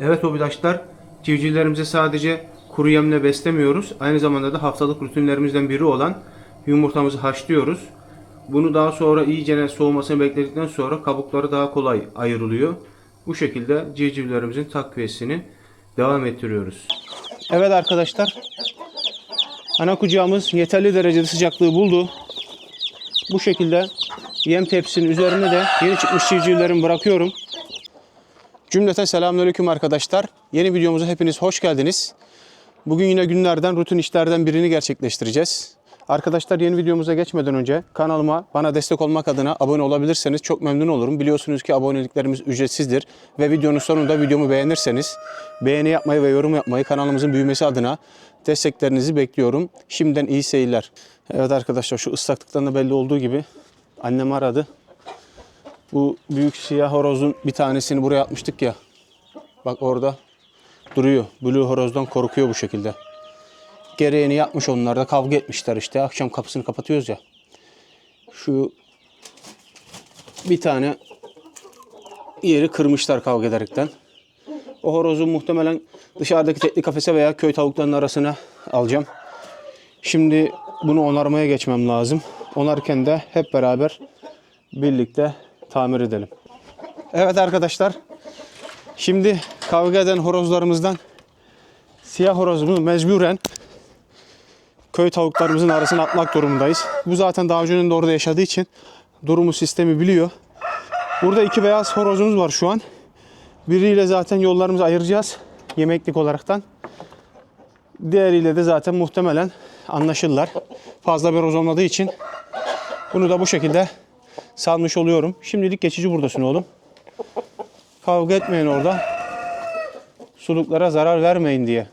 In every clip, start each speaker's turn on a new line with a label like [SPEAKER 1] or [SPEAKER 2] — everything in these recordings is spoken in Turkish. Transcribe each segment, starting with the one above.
[SPEAKER 1] Evet hobidaşlar, civcivlerimizi sadece kuru yemle beslemiyoruz. Aynı zamanda da haftalık rutinlerimizden biri olan yumurtamızı haşlıyoruz. Bunu daha sonra iyice soğumasını bekledikten sonra kabukları daha kolay ayrılıyor. Bu şekilde civcivlerimizin takviyesini devam ettiriyoruz. Evet arkadaşlar, ana kucağımız yeterli derecede sıcaklığı buldu. Bu şekilde yem tepsinin üzerine de yeni çıkmış civcivlerimi bırakıyorum. Cümleten selamünaleyküm arkadaşlar. Yeni videomuza hepiniz hoş geldiniz. Bugün yine günlerden, rutin işlerden birini gerçekleştireceğiz. Arkadaşlar yeni videomuza geçmeden önce kanalıma bana destek olmak adına abone olabilirseniz çok memnun olurum. Biliyorsunuz ki aboneliklerimiz ücretsizdir ve videonun sonunda videomu beğenirseniz beğeni yapmayı ve yorum yapmayı kanalımızın büyümesi adına desteklerinizi bekliyorum. Şimdiden iyi seyirler. Evet arkadaşlar şu ıslaklıktan da belli olduğu gibi annem aradı. Bu büyük siyah horozun bir tanesini buraya atmıştık ya. Bak orada duruyor. Blue horozdan korkuyor bu şekilde. Gereğini yapmış onlar da kavga etmişler işte. Akşam kapısını kapatıyoruz ya. Şu bir tane yeri kırmışlar kavga ederekten. O horozu muhtemelen dışarıdaki tekli kafese veya köy tavuklarının arasına alacağım. Şimdi bunu onarmaya geçmem lazım. Onarken de hep beraber birlikte tamir edelim. Evet arkadaşlar. Şimdi kavga eden horozlarımızdan siyah horozumuzu mecburen köy tavuklarımızın arasına atmak durumundayız. Bu zaten daha önceden de orada yaşadığı için durumu sistemi biliyor. Burada iki beyaz horozumuz var şu an. Biriyle zaten yollarımızı ayıracağız yemeklik olaraktan. Diğeriyle de zaten muhtemelen anlaşırlar. Fazla bir horoz olmadığı için bunu da bu şekilde salmış oluyorum. Şimdilik geçici buradasın oğlum. Kavga etmeyin orada. Suluklara zarar vermeyin diye.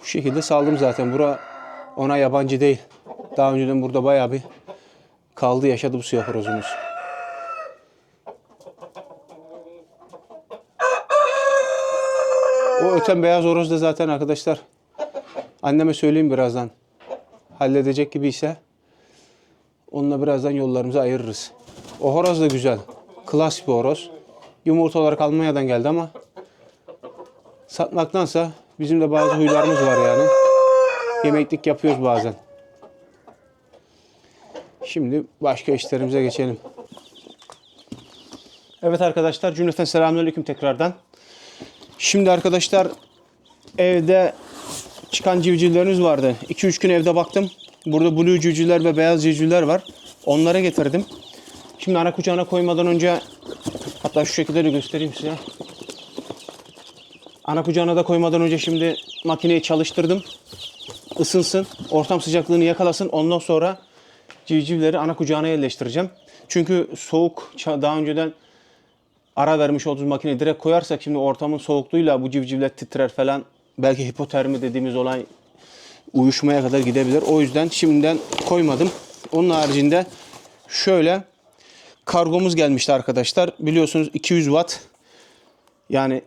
[SPEAKER 1] Bu şekilde saldım zaten. Bura ona yabancı değil. Daha önceden burada bayağı bir kaldı yaşadı bu siyah horozumuz. O öten beyaz horoz da zaten arkadaşlar anneme söyleyeyim birazdan. Halledecek gibi ise onunla birazdan yollarımızı ayırırız. O horoz da güzel. Klas bir horoz. Yumurta olarak Almanya'dan geldi ama satmaktansa bizim de bazı huylarımız var yani. Yemeklik yapıyoruz bazen. Şimdi başka işlerimize geçelim. Evet arkadaşlar cümleten selamünaleyküm tekrardan. Şimdi arkadaşlar evde çıkan civcivleriniz vardı. 2-3 gün evde baktım. Burada blue civcivler ve beyaz civcivler var. Onlara getirdim. Şimdi ana kucağına koymadan önce hatta şu şekilde de göstereyim size. Ana kucağına da koymadan önce şimdi makineyi çalıştırdım. Isınsın, ortam sıcaklığını yakalasın. Ondan sonra civcivleri ana kucağına yerleştireceğim. Çünkü soğuk daha önceden ara vermiş olduğumuz makineyi direkt koyarsak şimdi ortamın soğukluğuyla bu civcivler titrer falan. Belki hipotermi dediğimiz olay uyuşmaya kadar gidebilir. O yüzden şimdiden koymadım. Onun haricinde şöyle kargomuz gelmişti arkadaşlar. Biliyorsunuz 200 watt yani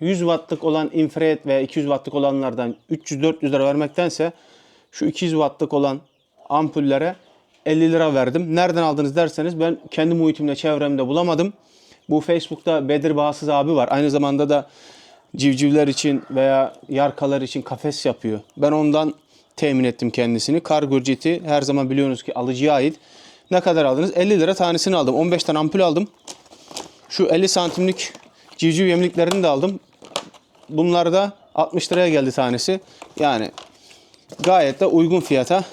[SPEAKER 1] 100 wattlık olan infrared veya 200 wattlık olanlardan 300-400 lira vermektense şu 200 wattlık olan ampullere 50 lira verdim. Nereden aldınız derseniz ben kendi muhitimde çevremde bulamadım. Bu Facebook'ta Bedir Bağsız abi var. Aynı zamanda da civcivler için veya yarkalar için kafes yapıyor. Ben ondan temin ettim kendisini. Kargo ücreti her zaman biliyorsunuz ki alıcıya ait. Ne kadar aldınız? 50 lira tanesini aldım. 15 tane ampul aldım. Şu 50 santimlik civciv yemliklerini de aldım. Bunlar da 60 liraya geldi tanesi. Yani gayet de uygun fiyata.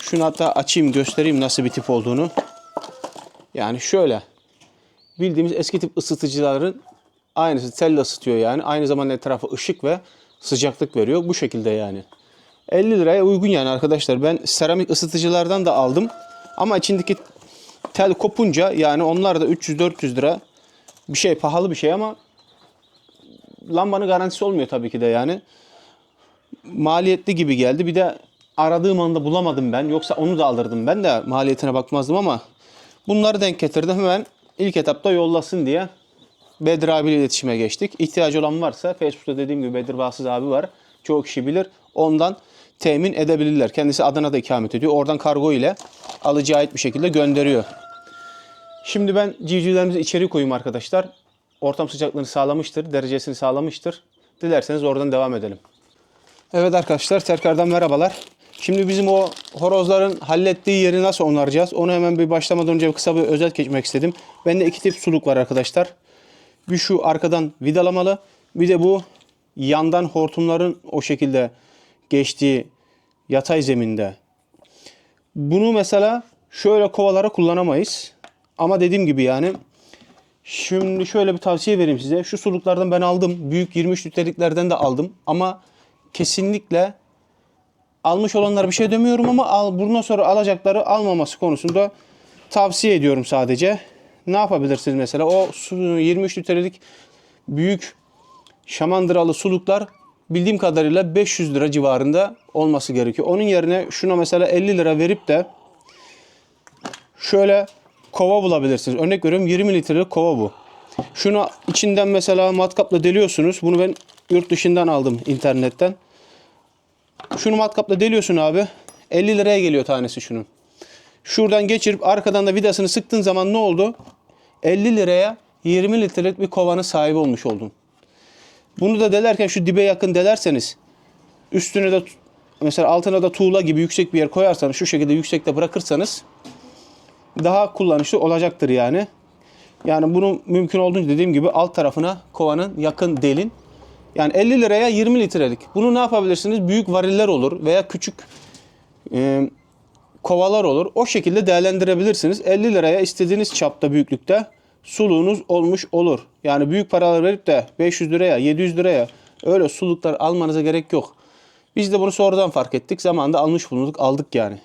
[SPEAKER 1] Şunu hatta açayım göstereyim nasıl bir tip olduğunu. Yani şöyle. Bildiğimiz eski tip ısıtıcıların aynısı telle ısıtıyor yani. Aynı zamanda etrafı ışık ve sıcaklık veriyor. Bu şekilde yani. 50 liraya uygun yani arkadaşlar. Ben seramik ısıtıcılardan da aldım. Ama içindeki tel kopunca yani onlar da 300-400 lira bir şey pahalı bir şey ama lambanın garantisi olmuyor tabii ki de yani. Maliyetli gibi geldi. Bir de aradığım anda bulamadım ben. Yoksa onu da alırdım ben de maliyetine bakmazdım ama bunları denk getirdim hemen ilk etapta yollasın diye Bedir abiyle iletişime geçtik. İhtiyacı olan varsa Facebook'ta dediğim gibi Bedir Bağsız abi var. Çoğu kişi bilir. Ondan temin edebilirler. Kendisi Adana'da ikamet ediyor. Oradan kargo ile alıcıya ait bir şekilde gönderiyor. Şimdi ben civcivlerimizi içeri koyayım arkadaşlar. Ortam sıcaklığını sağlamıştır, derecesini sağlamıştır. Dilerseniz oradan devam edelim. Evet arkadaşlar tekrardan merhabalar. Şimdi bizim o horozların hallettiği yeri nasıl onaracağız? Onu hemen bir başlamadan önce kısa bir özet geçmek istedim. Bende iki tip suluk var arkadaşlar. Bir şu arkadan vidalamalı. Bir de bu yandan hortumların o şekilde geçtiği yatay zeminde. Bunu mesela şöyle kovalara kullanamayız. Ama dediğim gibi yani Şimdi şöyle bir tavsiye vereyim size. Şu suluklardan ben aldım. Büyük 23 litreliklerden de aldım. Ama kesinlikle almış olanlar bir şey demiyorum ama al, bundan sonra alacakları almaması konusunda tavsiye ediyorum sadece. Ne yapabilirsiniz mesela? O su- 23 litrelik büyük şamandıralı suluklar bildiğim kadarıyla 500 lira civarında olması gerekiyor. Onun yerine şuna mesela 50 lira verip de şöyle kova bulabilirsiniz. Örnek veriyorum 20 litrelik kova bu. Şunu içinden mesela matkapla deliyorsunuz. Bunu ben yurt dışından aldım internetten. Şunu matkapla deliyorsun abi. 50 liraya geliyor tanesi şunun. Şuradan geçirip arkadan da vidasını sıktığın zaman ne oldu? 50 liraya 20 litrelik bir kovanın sahibi olmuş oldun. Bunu da delerken şu dibe yakın delerseniz üstüne de mesela altına da tuğla gibi yüksek bir yer koyarsanız şu şekilde yüksekte bırakırsanız daha kullanışlı olacaktır yani. Yani bunu mümkün olduğunca dediğim gibi alt tarafına kovanın yakın delin. Yani 50 liraya 20 litrelik. Bunu ne yapabilirsiniz? Büyük variller olur veya küçük e, kovalar olur. O şekilde değerlendirebilirsiniz. 50 liraya istediğiniz çapta büyüklükte suluğunuz olmuş olur. Yani büyük paralar verip de 500 liraya 700 liraya öyle suluklar almanıza gerek yok. Biz de bunu sonradan fark ettik. Zamanında almış bulunduk aldık yani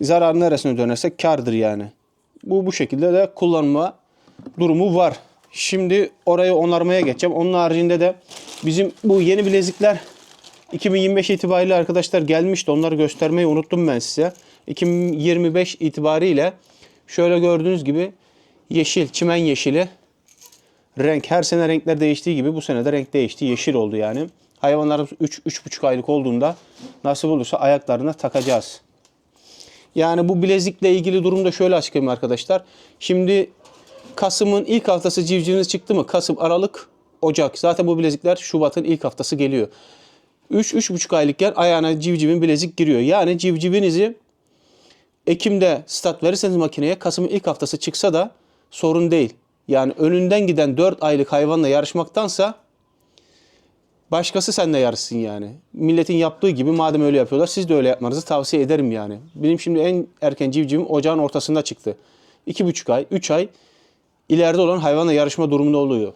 [SPEAKER 1] zarar neresine dönersek kardır yani. Bu bu şekilde de kullanma durumu var. Şimdi orayı onarmaya geçeceğim. Onun haricinde de bizim bu yeni bilezikler 2025 itibariyle arkadaşlar gelmişti. Onları göstermeyi unuttum ben size. 2025 itibariyle şöyle gördüğünüz gibi yeşil, çimen yeşili renk. Her sene renkler değiştiği gibi bu sene de renk değişti. Yeşil oldu yani. Hayvanlarımız 3-3,5 aylık olduğunda nasip olursa ayaklarına takacağız. Yani bu bilezikle ilgili durumda şöyle açıklayayım arkadaşlar. Şimdi Kasım'ın ilk haftası civciviniz çıktı mı? Kasım, Aralık, Ocak. Zaten bu bilezikler Şubat'ın ilk haftası geliyor. 3-3,5 aylıkken ayağına civcivin bilezik giriyor. Yani civcivinizi Ekim'de stat verirseniz makineye Kasım'ın ilk haftası çıksa da sorun değil. Yani önünden giden 4 aylık hayvanla yarışmaktansa başkası seninle yarışsın yani. Milletin yaptığı gibi madem öyle yapıyorlar siz de öyle yapmanızı tavsiye ederim yani. Benim şimdi en erken civcivim ocağın ortasında çıktı. 2,5 ay, 3 ay ileride olan hayvanla yarışma durumunda oluyor.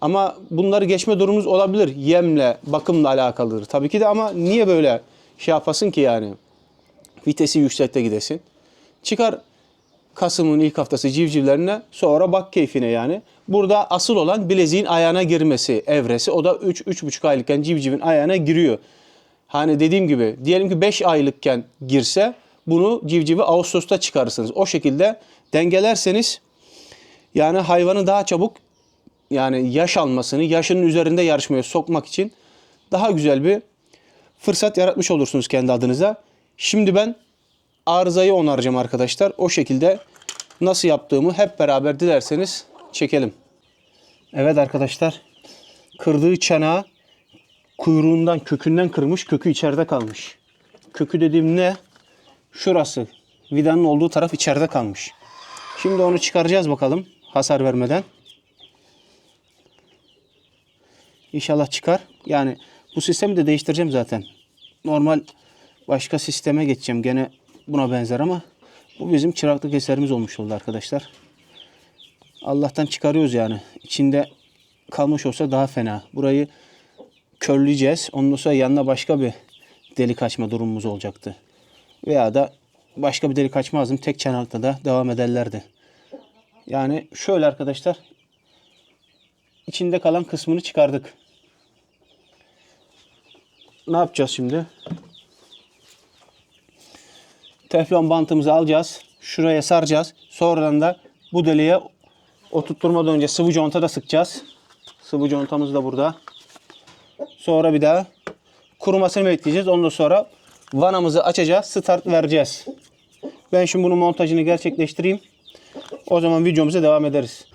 [SPEAKER 1] Ama bunları geçme durumunuz olabilir. Yemle, bakımla alakalıdır. Tabii ki de ama niye böyle şey yapasın ki yani? Vitesi yüksekte gidesin. Çıkar Kasım'ın ilk haftası civcivlerine sonra bak keyfine yani. Burada asıl olan bileziğin ayağına girmesi evresi. O da 3-3,5 aylıkken civcivin ayağına giriyor. Hani dediğim gibi diyelim ki 5 aylıkken girse bunu civcivi Ağustos'ta çıkarırsınız. O şekilde dengelerseniz yani hayvanı daha çabuk yani yaş almasını, yaşının üzerinde yarışmaya sokmak için daha güzel bir fırsat yaratmış olursunuz kendi adınıza. Şimdi ben arızayı onaracağım arkadaşlar. O şekilde nasıl yaptığımı hep beraber dilerseniz çekelim. Evet arkadaşlar. Kırdığı çanağı kuyruğundan, kökünden kırmış. Kökü içeride kalmış. Kökü dediğim ne? Şurası. Vidanın olduğu taraf içeride kalmış. Şimdi onu çıkaracağız bakalım. Hasar vermeden. İnşallah çıkar. Yani bu sistemi de değiştireceğim zaten. Normal başka sisteme geçeceğim. Gene buna benzer ama bu bizim çıraklık eserimiz olmuş oldu arkadaşlar. Allah'tan çıkarıyoruz yani. İçinde kalmış olsa daha fena. Burayı körleyeceğiz. Ondan sonra yanına başka bir delik açma durumumuz olacaktı. Veya da başka bir delik açmazdım. Tek çanakta da devam ederlerdi. Yani şöyle arkadaşlar. içinde kalan kısmını çıkardık. Ne yapacağız şimdi? Teflon bantımızı alacağız. Şuraya saracağız. Sonradan da bu deliğe Oturtturmadan önce sıvı conta da sıkacağız. Sıvı contamız da burada. Sonra bir daha kurumasını bekleyeceğiz. Ondan sonra vanamızı açacağız. Start vereceğiz. Ben şimdi bunun montajını gerçekleştireyim. O zaman videomuza devam ederiz.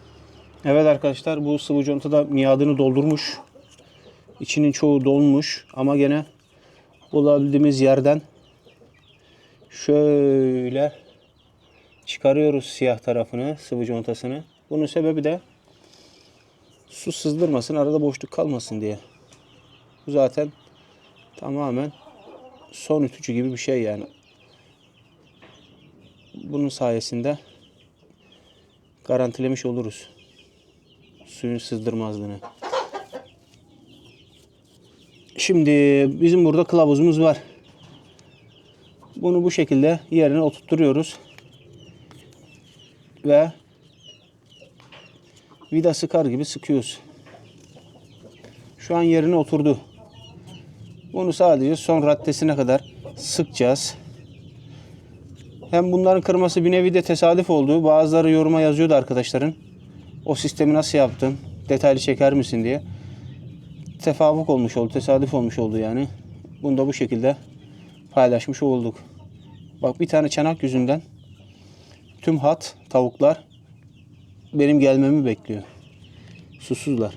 [SPEAKER 1] Evet arkadaşlar bu sıvı conta da miadını doldurmuş. İçinin çoğu dolmuş ama gene bulabildiğimiz yerden şöyle çıkarıyoruz siyah tarafını, sıvı contasını. Bunun sebebi de su sızdırmasın, arada boşluk kalmasın diye. Bu zaten tamamen son ütücü gibi bir şey yani. Bunun sayesinde garantilemiş oluruz suyun sızdırmazlığını. Şimdi bizim burada kılavuzumuz var. Bunu bu şekilde yerine oturtturuyoruz. Ve vida sıkar gibi sıkıyoruz. Şu an yerine oturdu. Bunu sadece son raddesine kadar sıkacağız. Hem bunların kırması bir nevi de tesadüf oldu. Bazıları yoruma yazıyordu arkadaşların. O sistemi nasıl yaptın? Detaylı çeker misin diye. Tefavuk olmuş oldu, tesadüf olmuş oldu yani. Bunu da bu şekilde paylaşmış olduk. Bak bir tane çanak yüzünden tüm hat tavuklar benim gelmemi bekliyor. Susuzlar.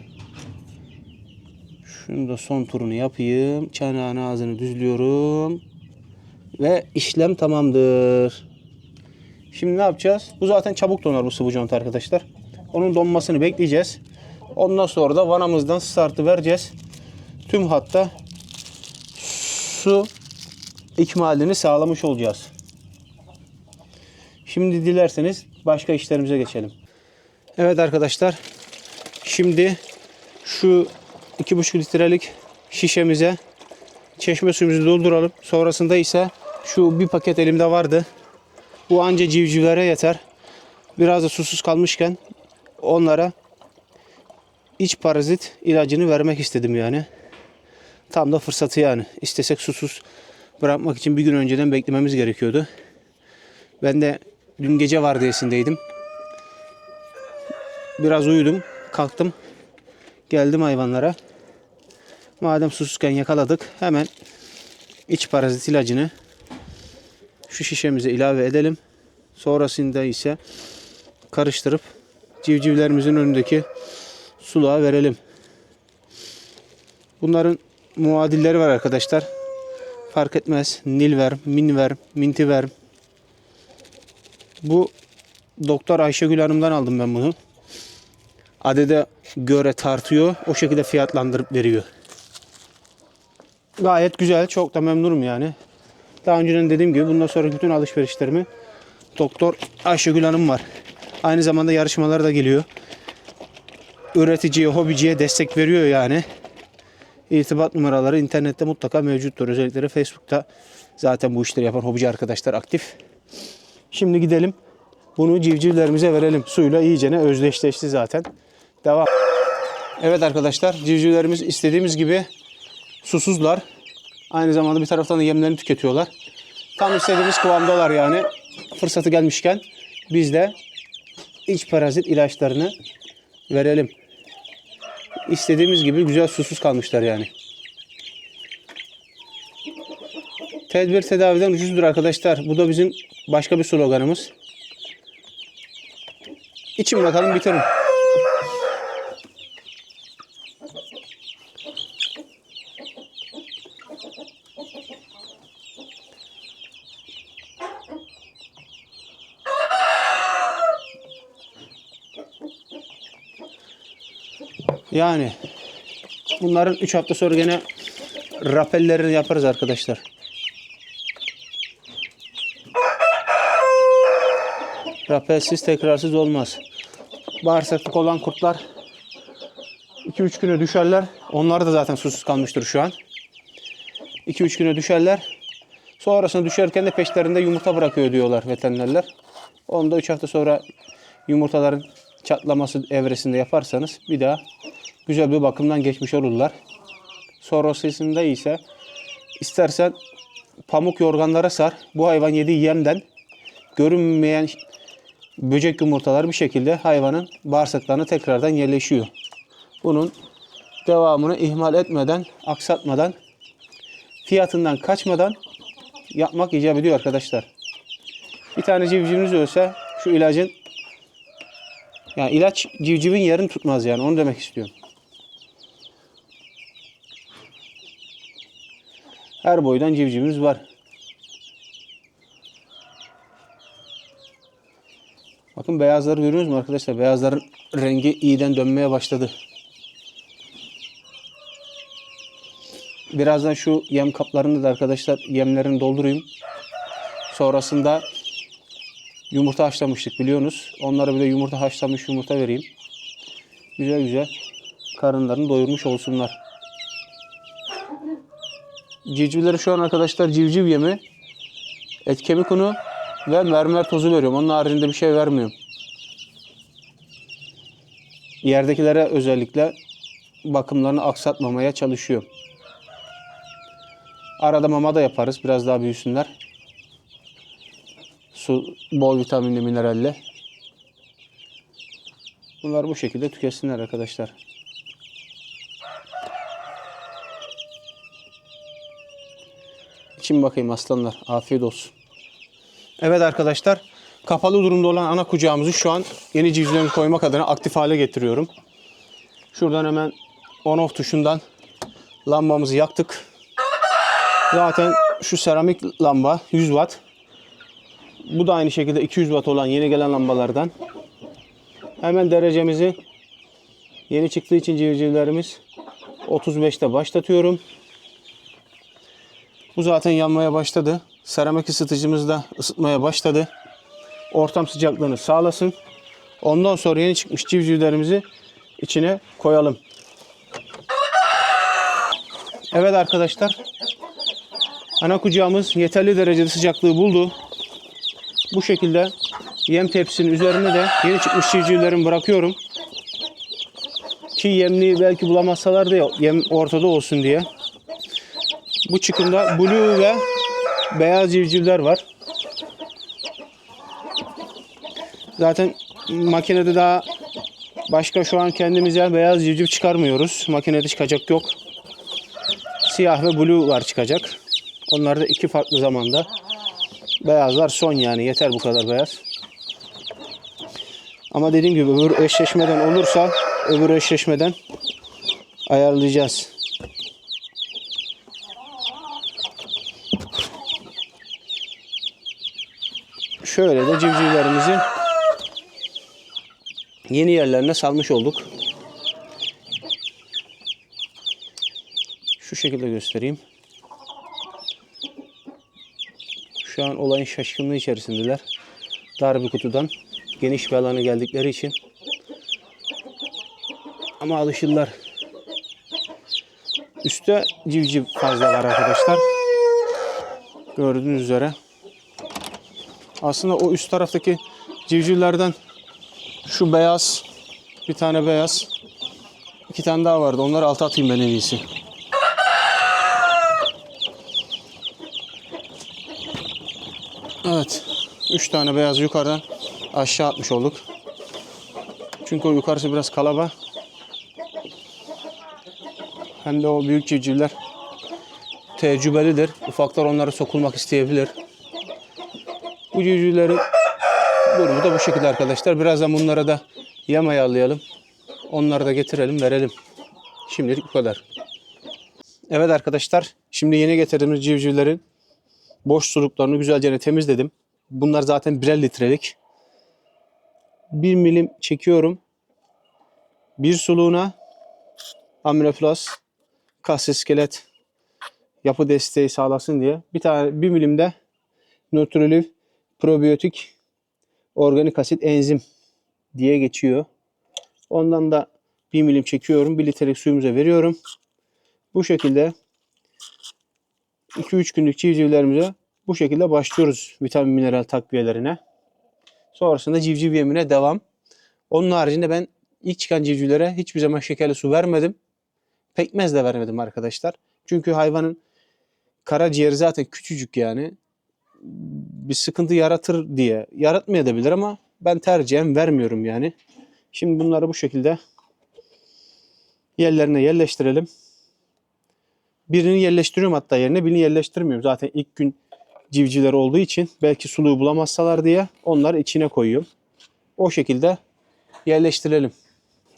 [SPEAKER 1] Şunu da son turunu yapayım. Çanağın ağzını düzlüyorum. Ve işlem tamamdır. Şimdi ne yapacağız? Bu zaten çabuk donar bu sıvı conta arkadaşlar. Onun donmasını bekleyeceğiz. Ondan sonra da vanamızdan startı vereceğiz. Tüm hatta su ikmalini sağlamış olacağız. Şimdi dilerseniz başka işlerimize geçelim. Evet arkadaşlar. Şimdi şu 2,5 litrelik şişemize çeşme suyumuzu dolduralım. Sonrasında ise şu bir paket elimde vardı. Bu anca civcivlere yeter. Biraz da susuz kalmışken onlara iç parazit ilacını vermek istedim yani. Tam da fırsatı yani. İstesek susuz bırakmak için bir gün önceden beklememiz gerekiyordu. Ben de dün gece vardiyasındaydım. Biraz uyudum, kalktım. Geldim hayvanlara. Madem susuzken yakaladık hemen iç parazit ilacını şu şişemize ilave edelim. Sonrasında ise karıştırıp civcivlerimizin önündeki suluğa verelim. Bunların muadilleri var arkadaşlar. Fark etmez. Nilver, Minver, Mintiver. Bu Doktor Ayşegül Hanım'dan aldım ben bunu. Adede göre tartıyor. O şekilde fiyatlandırıp veriyor. Gayet güzel. Çok da memnunum yani. Daha önceden dediğim gibi bundan sonra bütün alışverişlerimi Doktor Ayşegül Hanım var. Aynı zamanda yarışmalar da geliyor. Üreticiye, hobiciye destek veriyor yani. İrtibat numaraları internette mutlaka mevcuttur. Özellikle Facebook'ta zaten bu işleri yapan hobici arkadaşlar aktif. Şimdi gidelim. Bunu civcivlerimize verelim. Suyla iyicene özdeşleşti zaten. Devam. Evet arkadaşlar civcivlerimiz istediğimiz gibi susuzlar. Aynı zamanda bir taraftan da yemlerini tüketiyorlar. Tam istediğimiz kıvamdalar yani. Fırsatı gelmişken biz de iç parazit ilaçlarını verelim. İstediğimiz gibi güzel susuz kalmışlar yani. Tedbir tedaviden ucuzdur arkadaşlar. Bu da bizim başka bir sloganımız. İçin bakalım bitirin. Yani bunların 3 hafta sonra gene rapellerini yaparız arkadaşlar. Rapelsiz tekrarsız olmaz. Bağırsaklık olan kurtlar 2-3 güne düşerler. Onlar da zaten susuz kalmıştır şu an. 2-3 güne düşerler. Sonrasında düşerken de peşlerinde yumurta bırakıyor diyorlar veterinerler. Onu da 3 hafta sonra yumurtaların çatlaması evresinde yaparsanız bir daha güzel bir bakımdan geçmiş olurlar. Sonrasında ise istersen pamuk yorganlara sar. Bu hayvan yediği yemden görünmeyen böcek yumurtalar bir şekilde hayvanın bağırsaklarına tekrardan yerleşiyor. Bunun devamını ihmal etmeden, aksatmadan, fiyatından kaçmadan yapmak icap ediyor arkadaşlar. Bir tane civciviniz ölse şu ilacın yani ilaç civcivin yerini tutmaz yani onu demek istiyorum. Her boydan civcivimiz var. Bakın beyazları görüyoruz mu arkadaşlar? Beyazların rengi iyiden dönmeye başladı. Birazdan şu yem kaplarını da arkadaşlar yemlerini doldurayım. Sonrasında yumurta haşlamıştık biliyorsunuz. Onlara bir de yumurta haşlamış yumurta vereyim. Güzel güzel karınlarını doyurmuş olsunlar. Civcivlere şu an arkadaşlar civciv yemi, et kemik unu ve mermer tozu veriyorum. Onun haricinde bir şey vermiyorum. Yerdekilere özellikle bakımlarını aksatmamaya çalışıyorum. Arada mama da yaparız. Biraz daha büyüsünler. Su bol vitaminli, mineralli. Bunlar bu şekilde tüketsinler arkadaşlar. İçin bakayım aslanlar. Afiyet olsun. Evet arkadaşlar. Kapalı durumda olan ana kucağımızı şu an yeni civcivlerimi koymak adına aktif hale getiriyorum. Şuradan hemen on off tuşundan lambamızı yaktık. Zaten şu seramik lamba 100 watt. Bu da aynı şekilde 200 watt olan yeni gelen lambalardan. Hemen derecemizi yeni çıktığı için civcivlerimiz 35'te başlatıyorum. Bu zaten yanmaya başladı. Seramik ısıtıcımız da ısıtmaya başladı. Ortam sıcaklığını sağlasın. Ondan sonra yeni çıkmış civcivlerimizi içine koyalım. Evet arkadaşlar. Ana kucağımız yeterli derecede sıcaklığı buldu. Bu şekilde yem tepsinin üzerine de yeni çıkmış civcivlerimi bırakıyorum. Ki yemliği belki bulamazsalar da yem ortada olsun diye. Bu çıkımda blue ve beyaz civcivler var. Zaten makinede daha başka şu an kendimize beyaz civciv çıkarmıyoruz. Makinede çıkacak yok. Siyah ve blue var çıkacak. Onlar da iki farklı zamanda. Beyazlar son yani yeter bu kadar beyaz. Ama dediğim gibi öbür eşleşmeden olursa öbür eşleşmeden ayarlayacağız. Şöyle de civcivlerimizi yeni yerlerine salmış olduk. Şu şekilde göstereyim. Şu an olayın şaşkınlığı içerisindeler. Dar bir kutudan geniş bir alana geldikleri için. Ama alışırlar. Üstte civciv fazla var arkadaşlar. Gördüğünüz üzere. Aslında o üst taraftaki civcivlerden şu beyaz, bir tane beyaz, iki tane daha vardı. Onları alta atayım ben en iyisi. Evet. Üç tane beyaz yukarıdan aşağı atmış olduk. Çünkü o yukarısı biraz kalaba. Hem de o büyük civcivler tecrübelidir. Ufaklar onlara sokulmak isteyebilir. Bu civcivlerin durumu da bu şekilde arkadaşlar. Birazdan bunlara da yem ayarlayalım. Onları da getirelim, verelim. Şimdilik bu kadar. Evet arkadaşlar. Şimdi yeni getirdiğimiz civcivlerin boş suluklarını güzelce temizledim. Bunlar zaten birer litrelik. 1 milim çekiyorum. Bir suluğuna Aminoflas kas iskelet yapı desteği sağlasın diye bir tane 1 milimde Nutrilif probiyotik organik asit enzim diye geçiyor. Ondan da 1 milim çekiyorum. 1 litrelik suyumuza veriyorum. Bu şekilde 2-3 günlük civcivlerimize bu şekilde başlıyoruz vitamin mineral takviyelerine. Sonrasında civciv yemine devam. Onun haricinde ben ilk çıkan civcivlere hiçbir zaman şekerli su vermedim. Pekmez de vermedim arkadaşlar. Çünkü hayvanın karaciğeri zaten küçücük yani. Bir sıkıntı yaratır diye. Yaratmayabilir ama ben tercihen vermiyorum yani. Şimdi bunları bu şekilde yerlerine yerleştirelim. Birini yerleştiriyorum hatta yerine birini yerleştirmiyorum. Zaten ilk gün civcivler olduğu için belki suluğu bulamazsalar diye onları içine koyuyorum. O şekilde yerleştirelim.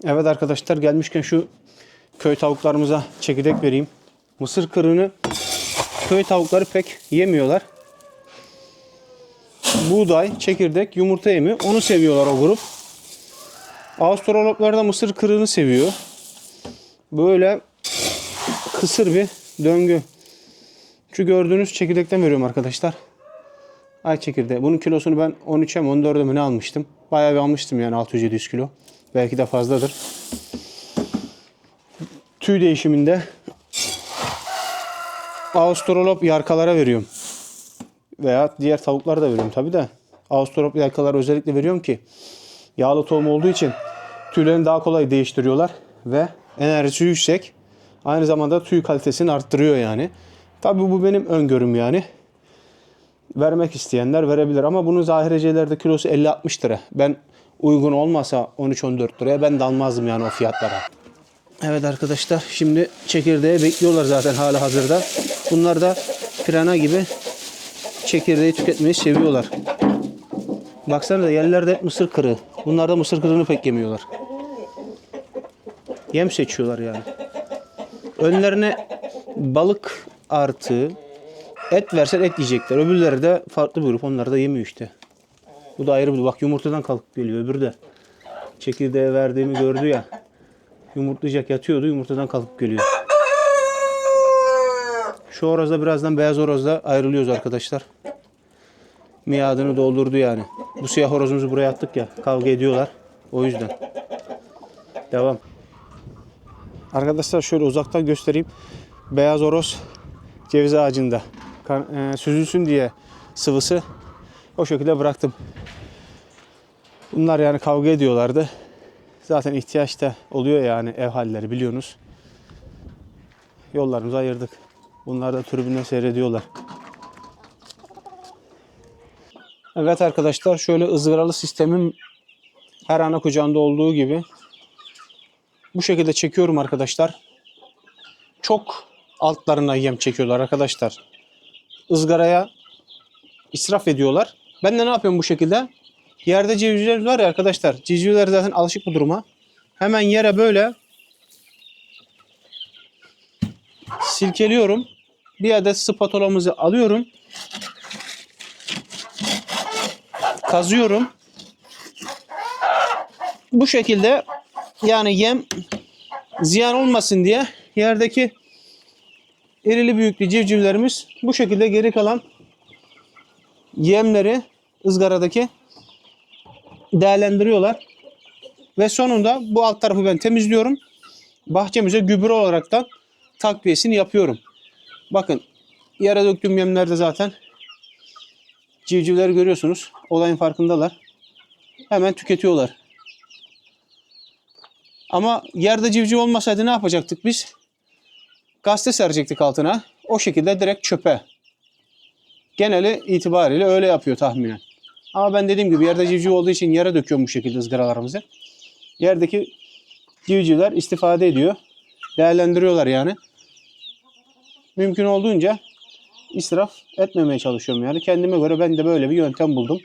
[SPEAKER 1] Evet arkadaşlar gelmişken şu köy tavuklarımıza çekirdek vereyim. Mısır kırığını köy tavukları pek yemiyorlar. Buğday, çekirdek, yumurta yemi onu seviyorlar o grup. Avustraloplar da mısır kırığını seviyor. Böyle kısır bir döngü. Şu gördüğünüz çekirdekten veriyorum arkadaşlar. Ay çekirdeği. Bunun kilosunu ben 13'e mi 14'e mi ne almıştım. Bayağı bir almıştım yani 600-700 kilo. Belki de fazladır. Tüy değişiminde Avustralop yarkalara veriyorum. Veya diğer tavuklara da veriyorum tabi de. Avustralop yarkalara özellikle veriyorum ki yağlı tohum olduğu için tüylerini daha kolay değiştiriyorlar ve enerjisi yüksek. Aynı zamanda tüy kalitesini arttırıyor yani. Tabi bu benim öngörüm yani. Vermek isteyenler verebilir ama bunun zahirecilerde kilosu 50-60 lira. Ben uygun olmasa 13-14 liraya ben de almazdım yani o fiyatlara. Evet arkadaşlar şimdi çekirdeği bekliyorlar zaten hala hazırda. Bunlar da pirana gibi çekirdeği tüketmeyi seviyorlar. Baksana da yerlerde mısır kırığı. Bunlar da mısır kırığını pek yemiyorlar. Yem seçiyorlar yani. Önlerine balık artı et versen et yiyecekler. Öbürleri de farklı bir grup. Onlar da yemiyor işte. Bu da ayrı bir bak yumurtadan kalkıp geliyor. Öbürü de çekirdeğe verdiğimi gördü ya. Yumurtlayacak yatıyordu. Yumurtadan kalkıp geliyor. Şu horozda birazdan beyaz horozla ayrılıyoruz arkadaşlar. Miadını doldurdu yani. Bu siyah horozumuzu buraya attık ya. Kavga ediyorlar. O yüzden. Devam. Arkadaşlar şöyle uzaktan göstereyim. Beyaz horoz ceviz ağacında. E, süzülsün diye sıvısı o şekilde bıraktım. Bunlar yani kavga ediyorlardı. Zaten ihtiyaç da oluyor yani ev halleri biliyorsunuz. Yollarımızı ayırdık. Bunlar da tribünden seyrediyorlar. Evet arkadaşlar şöyle ızgaralı sistemim her ana kucağında olduğu gibi bu şekilde çekiyorum arkadaşlar. Çok altlarına yem çekiyorlar arkadaşlar. Izgaraya israf ediyorlar. Ben de ne yapıyorum bu şekilde? Yerde civcivlerimiz var ya arkadaşlar. Civcivler zaten alışık bu duruma. Hemen yere böyle silkeliyorum. Bir adet spatulamızı alıyorum. Kazıyorum. Bu şekilde yani yem ziyan olmasın diye yerdeki irili büyüklü civcivlerimiz bu şekilde geri kalan yemleri ızgaradaki değerlendiriyorlar. Ve sonunda bu alt tarafı ben temizliyorum. Bahçemize gübre olarak da takviyesini yapıyorum. Bakın yere döktüğüm yemlerde zaten civcivleri görüyorsunuz. Olayın farkındalar. Hemen tüketiyorlar. Ama yerde civciv olmasaydı ne yapacaktık biz? Gazete serecektik altına. O şekilde direkt çöpe. Geneli itibariyle öyle yapıyor tahminen. Ama ben dediğim gibi yerde civciv olduğu için yere döküyorum bu şekilde ızgaralarımızı. Yerdeki civcivler istifade ediyor. Değerlendiriyorlar yani. Mümkün olduğunca israf etmemeye çalışıyorum yani. Kendime göre ben de böyle bir yöntem buldum.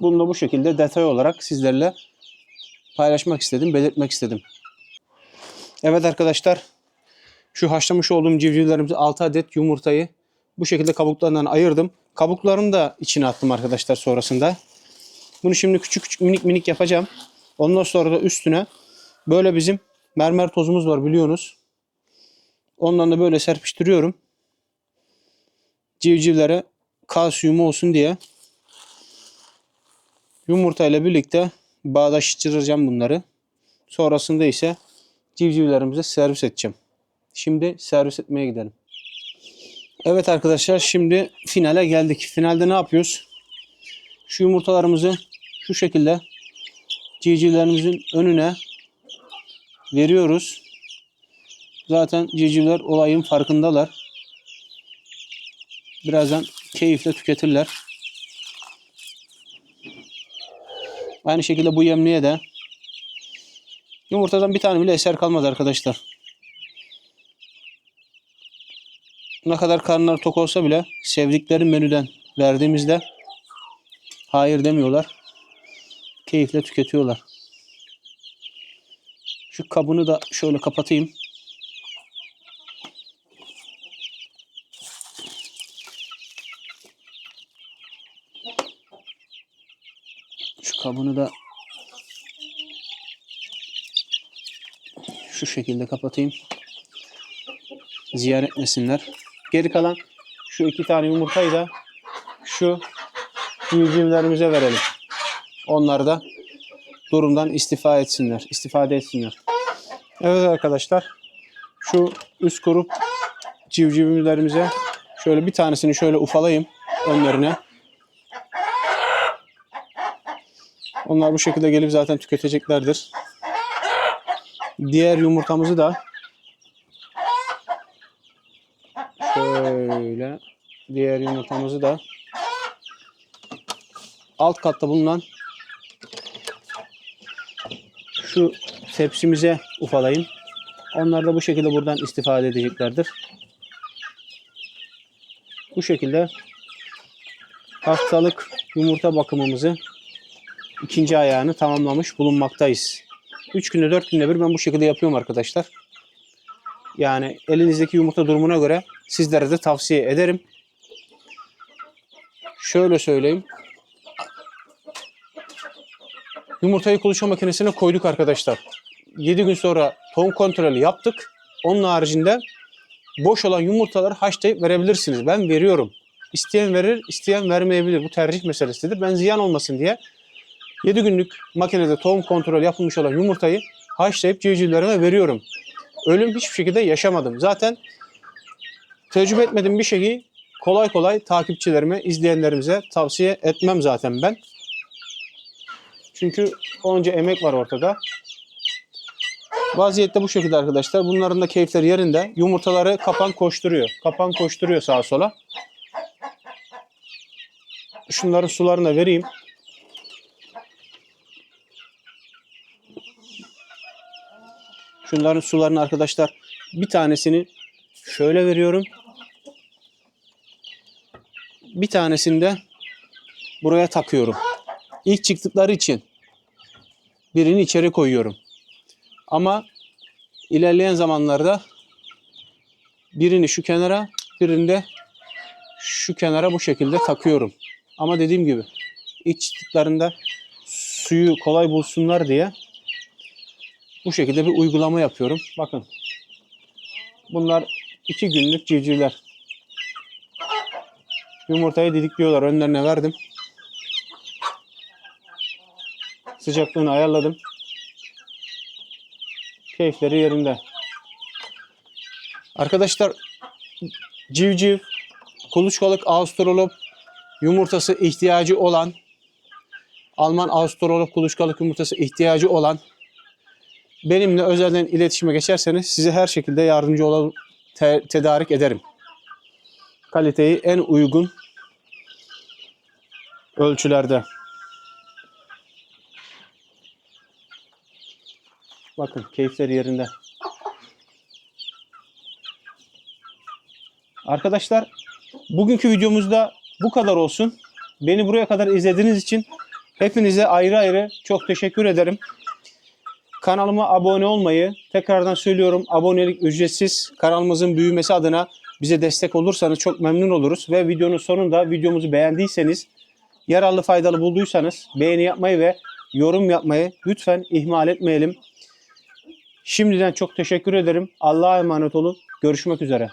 [SPEAKER 1] Bunu da bu şekilde detay olarak sizlerle paylaşmak istedim, belirtmek istedim. Evet arkadaşlar, şu haşlamış olduğum civcivlerimizi 6 adet yumurtayı bu şekilde kabuklarından ayırdım. Kabuklarını da içine attım arkadaşlar sonrasında. Bunu şimdi küçük küçük minik minik yapacağım. Ondan sonra da üstüne böyle bizim mermer tozumuz var biliyorsunuz. Ondan da böyle serpiştiriyorum. Civcivlere kalsiyumu olsun diye. Yumurtayla birlikte bağdaştıracağım bunları. Sonrasında ise civcivlerimize servis edeceğim. Şimdi servis etmeye gidelim. Evet arkadaşlar şimdi finale geldik. Finalde ne yapıyoruz? Şu yumurtalarımızı şu şekilde civcivlerimizin önüne veriyoruz. Zaten civcivler olayın farkındalar. Birazdan keyifle tüketirler. Aynı şekilde bu yemliğe de yumurtadan bir tane bile eser kalmaz arkadaşlar. Ne kadar karnları tok olsa bile sevdikleri menüden verdiğimizde hayır demiyorlar. Keyifle tüketiyorlar. Şu kabını da şöyle kapatayım. Şu kabını da şu şekilde kapatayım. Ziyan etmesinler. Geri kalan şu iki tane yumurtayı da şu civcivlerimize verelim. Onlar da durumdan istifa etsinler, istifade etsinler. Evet arkadaşlar, şu üst grup civcivlerimize şöyle bir tanesini şöyle ufalayayım önlerine. Onlar bu şekilde gelip zaten tüketeceklerdir. Diğer yumurtamızı da şöyle diğer yumurtamızı da alt katta bulunan şu tepsimize ufalayayım. Onlar da bu şekilde buradan istifade edeceklerdir. Bu şekilde haftalık yumurta bakımımızı ikinci ayağını tamamlamış bulunmaktayız. 3 günde 4 günde bir ben bu şekilde yapıyorum arkadaşlar. Yani elinizdeki yumurta durumuna göre sizlere de tavsiye ederim. Şöyle söyleyeyim. Yumurtayı kuluçka makinesine koyduk arkadaşlar. 7 gün sonra tohum kontrolü yaptık. Onun haricinde boş olan yumurtaları haşlayıp verebilirsiniz. Ben veriyorum. İsteyen verir, isteyen vermeyebilir. Bu tercih meselesidir. Ben ziyan olmasın diye 7 günlük makinede tohum kontrolü yapılmış olan yumurtayı haşlayıp civcivlerime veriyorum. Ölüm hiçbir şekilde yaşamadım. Zaten tecrübe etmediğim bir şeyi kolay kolay takipçilerime, izleyenlerimize tavsiye etmem zaten ben. Çünkü onca emek var ortada. Vaziyette bu şekilde arkadaşlar. Bunların da keyifleri yerinde. Yumurtaları kapan koşturuyor. Kapan koşturuyor sağa sola. Şunların sularını da vereyim. Şunların sularını arkadaşlar bir tanesini şöyle veriyorum. Bir tanesini de buraya takıyorum. İlk çıktıkları için birini içeri koyuyorum. Ama ilerleyen zamanlarda birini şu kenara, birini de şu kenara bu şekilde takıyorum. Ama dediğim gibi ilk çıktıklarında suyu kolay bulsunlar diye bu şekilde bir uygulama yapıyorum. Bakın. Bunlar iki günlük civcivler. Yumurtayı didikliyorlar. Önlerine verdim. Sıcaklığını ayarladım. Keyifleri yerinde. Arkadaşlar civciv, kuluçkalık Avustralop yumurtası ihtiyacı olan Alman Avustralop kuluçkalık yumurtası ihtiyacı olan benimle özelden iletişime geçerseniz size her şekilde yardımcı olan te- tedarik ederim. Kaliteyi en uygun ölçülerde. Bakın keyifleri yerinde. Arkadaşlar bugünkü videomuzda bu kadar olsun. Beni buraya kadar izlediğiniz için hepinize ayrı ayrı çok teşekkür ederim. Kanalıma abone olmayı, tekrardan söylüyorum abonelik ücretsiz. Kanalımızın büyümesi adına bize destek olursanız çok memnun oluruz. Ve videonun sonunda videomuzu beğendiyseniz, yararlı faydalı bulduysanız beğeni yapmayı ve yorum yapmayı lütfen ihmal etmeyelim. Şimdiden çok teşekkür ederim. Allah'a emanet olun. Görüşmek üzere.